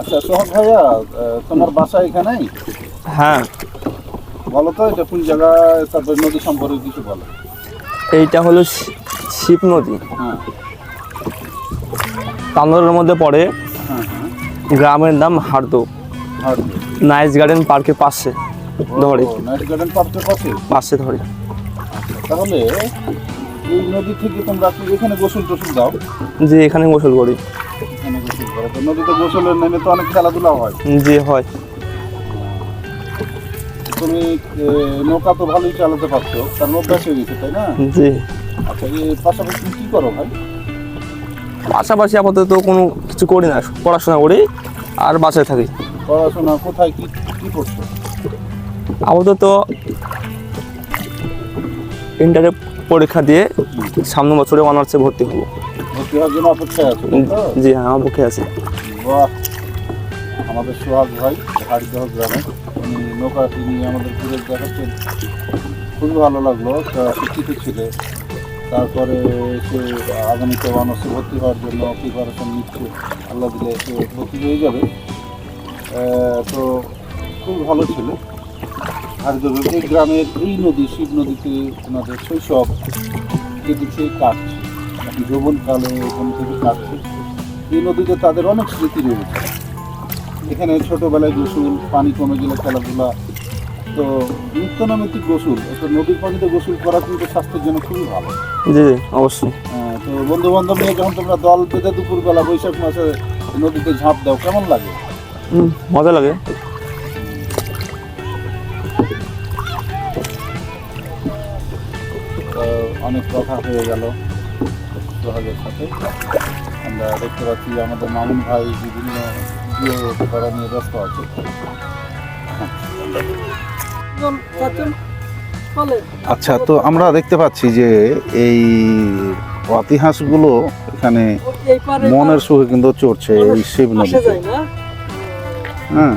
আচ্ছা সোহাগ ভাইয়া তোমার বাসা এখানেই? হ্যাঁ। বলো তো এটা কোন জায়গায় তারপর নদী সম্পর্কে কিছু বলো। এইটা হলো শিব নদী। হ্যাঁ। তান্দরের মধ্যে পড়ে। হ্যাঁ হ্যাঁ। গ্রামের নাম হারদো। নাইস গার্ডেন পার্কের পাশে ধরে। নাইট গার্ডেন পার্কের পাশে? পাশে ধরে। তাহলে এই নদী থেকে তোমরা এখানে গোসল টোসল দাও? যে এখানে গোসল করি। এখানে গোসল করো তো নদীতে গোসলের নেমে তো অনেক খেলাধুলা হয়। যে হয়। তুমি নৌকা তো ভালোই চালাতে পারছ কারণ অভ্যাস হয়ে গেছে তাই না? যে আচ্ছা এই পাশাপাশি কি করো ভাই? পাশাপাশি আপাতত কোনো কিছু করি না পড়াশোনা করি আর বাসায় থাকি। পড়াশোনা কোথায় কি কি করছ? আপাতত ইন্টারে পরীক্ষা দিয়ে সামনে বছরে অনার্সে ভর্তি হব। হওয়ার জন্য অপেক্ষায় আছো জি হ্যাঁ পক্ষে আছে। বাহ আমাদের সোহাগ ভাই হাড়িদহ গ্রামে উনি নৌকাটি নিয়ে আমাদের ঘুরে দেখাচ্ছেন। খুবই ভালো লাগল শিক্ষিত ছেলে। তারপরে সে আগামীতে অনার্সে ভর্তি হওয়ার জন্য প্রিপারেশন নিচ্ছে। আল্লাহ দিলে সে ভর্তি হয়ে যাবে। তো খুব ভালো ছেলে। হাড়িদহ এই গ্রামের এই নদী শিব নদীতে ওনাদের শৈশব কেটেছে কাটছে। যৌবনকালে এখান থেকে কাটছে এই নদীতে তাদের অনেক স্মৃতি রয়েছে। এখানে ছোটোবেলায় গোসল পানি কমে গেলে খেলাধুলা তো নিত্যনৈমিত্তিক গোসল একটা নদীর পানিতে গোসল করা কিন্তু স্বাস্থ্যের জন্য খুবই ভালো। জি অবশ্যই। আহ, তো বন্ধু বান্ধব নিয়ে যখন তোমরা দল বেঁধে দুপুরবেলা বৈশাখ মাসে নদীতে ঝাঁপ দাও কেমন লাগে? মজা লাগে। অনেক কথা হয়ে গেল। সোহাগের সাথে আমরা দেখতে পাচ্ছি আমাদের মামুন ভাই বিভিন্ন ভিডিও করা নিয়ে ব্যস্ত আছে। আচ্ছা তো আমরা দেখতে পাচ্ছি যে এই ইতিহাসগুলো এখানে মনের সুখে কিন্তু চড়ছে এই শিব নদীতে। হ্যাঁ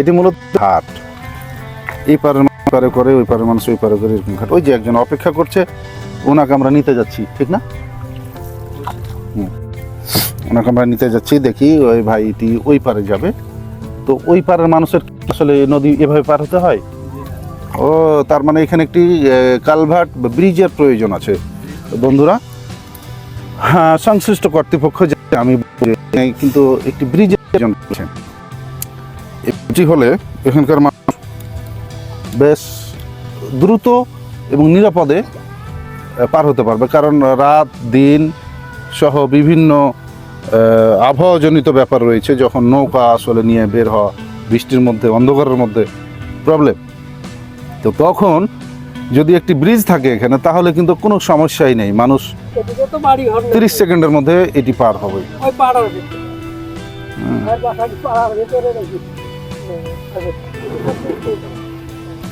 এটি মূলত ঘাট। এই পারের মানুষ পারে করে ওই পারের মানুষ ওই পারে করে এরকম ঘাট। ওই যে একজন অপেক্ষা করছে ওনাকে আমরা নিতে যাচ্ছি ঠিক না। ওনাকে আমরা নিতে যাচ্ছি, দেখি ওই ভাইটি ওই পারে যাবে। তো ওই পারের মানুষের আসলে নদী এভাবে পার হতে হয়? ও, তার মানে এখানে একটি কালভার্ট ব্রিজের প্রয়োজন আছে। বন্ধুরা হ্যাঁ সংশ্লিষ্ট কর্তৃপক্ষ আমি কিন্তু একটি ব্রিজের প্রয়োজন এটি হলে এখানকার মানুষ বেশ দ্রুত এবং নিরাপদে পার হতে পারবে। কারণ রাত, দিন সহ বিভিন্ন আবহাওয়াজনিত ব্যাপার রয়েছে, যখন নৌকা আসলে নিয়ে বের হওয়া, বৃষ্টির মধ্যে, অন্ধকারের মধ্যে প্রবলেম তো তখন যদি একটি ব্রিজ থাকে এখানে, তাহলে কিন্তু কোনো সমস্যাই নেই। মানুষ। তিরিশ সেকেন্ডের মধ্যে এটি পার হবে।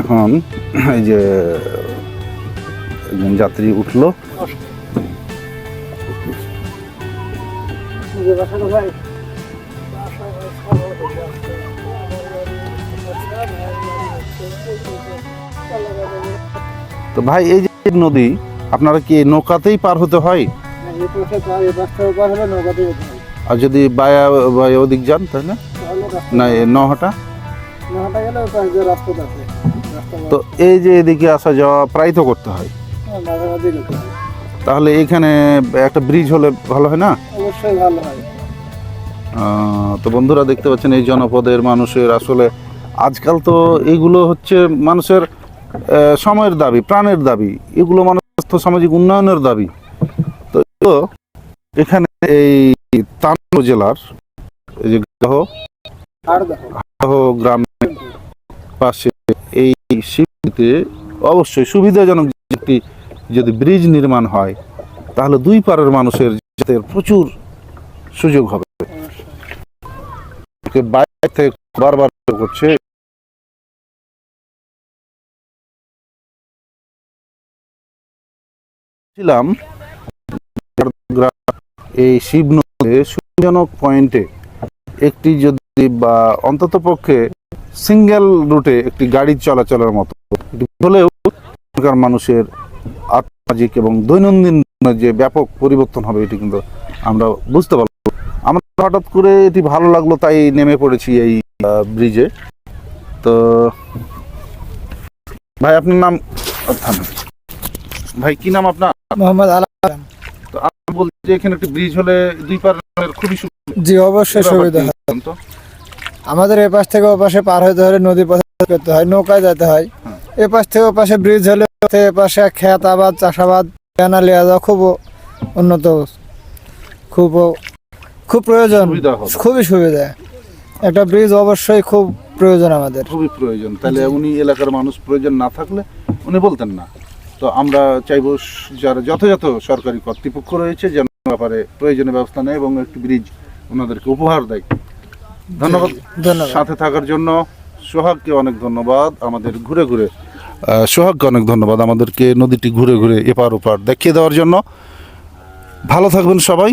এখন এই যে, একজন যাত্রী উঠল। তো ভাই, এই যে নদী, আপনারা কি নৌকাতেই পার হতে হয়? আর যদি বায়া বা ওদিক যান তাহলে না? নহাটা? তো এই যে এদিকে আসা যাওয়া প্রায় তো করতে হয়। তাহলে এখানে একটা ব্রিজ হলে ভালো হয় না? অবশ্যই ভালো হয়। তো বন্ধুরা দেখতে পাচ্ছেন এই জনপদের মানুষের আসলে আজকাল তো এগুলো হচ্ছে মানুষের সময়ের দাবি প্রাণের দাবি। এগুলো মানুষ স্বাস্থ্য সামাজিক উন্নয়নের দাবি। তো এখানে এই তামিল জেলার এই যে গ্রামের পাশে এই শিবতে অবশ্যই সুবিধাজনক একটি যদি ব্রিজ নির্মাণ হয় তাহলে দুই পারের মানুষের প্রচুর সুযোগ হবে। বাইরে থেকে বারবার করছে। ছিলাম এই শিব সুবিধাজনক পয়েন্টে। একটি যদি বা অন্তত পক্ষে সিঙ্গেল রুটে একটি গাড়ি চলাচলের মতো। হলেও এখানকার মানুষের সামাজিক এবং দৈনন্দিন যে ব্যাপক পরিবর্তন হবে, এটি কিন্তু আমরা বুঝতে পারব আমার হঠাৎ করে এটি ভালো লাগল তাই নেমে পড়েছি এই ব্রিজে তো ভাই আপনার নাম? ভাই কি নাম আপনার? মোহাম্মদ আলা তো আমি বলছি যে এখানে একটি ব্রিজ হলে দুই পারের খুবই জি অবশ্যই সুবিধা তো? আমাদের এ পাশ থেকে ও পাশে পার হতে হলে নদী পথে করতে হয় নৌকায় যেতে হয়। হুম। এ পাশ থেকে ও পাশে ব্রিজ হলে এ পাশে খেত আবাদ চাষাবাদ কেনা লিয়া যাওয়া খুব উন্নত খুব খুব প্রয়োজন। খুবই সুবিধা। একটা ব্রিজ অবশ্যই খুব প্রয়োজন আমাদের। খুবই প্রয়োজন। তাহলে উনি এলাকার মানুষ প্রয়োজন না থাকলে উনি বলতেন না। তো আমরা চাইব যারা যথাযথ সরকারি কর্তৃপক্ষ রয়েছে যেন ব্যাপারে প্রয়োজনীয় ব্যবস্থা নেয় এবং একটি ব্রিজ ওনাদেরকে উপহার দেয়। ধন্যবাদ। ধন্যবাদ। সাথে থাকার জন্য সোহাগকে অনেক ধন্যবাদ। আমাদের ঘুরে ঘুরে সোহাগকে অনেক ধন্যবাদ আমাদেরকে নদীটি ঘুরে ঘুরে এপার ওপার দেখিয়ে দেওয়ার জন্য। ভালো থাকবেন সবাই।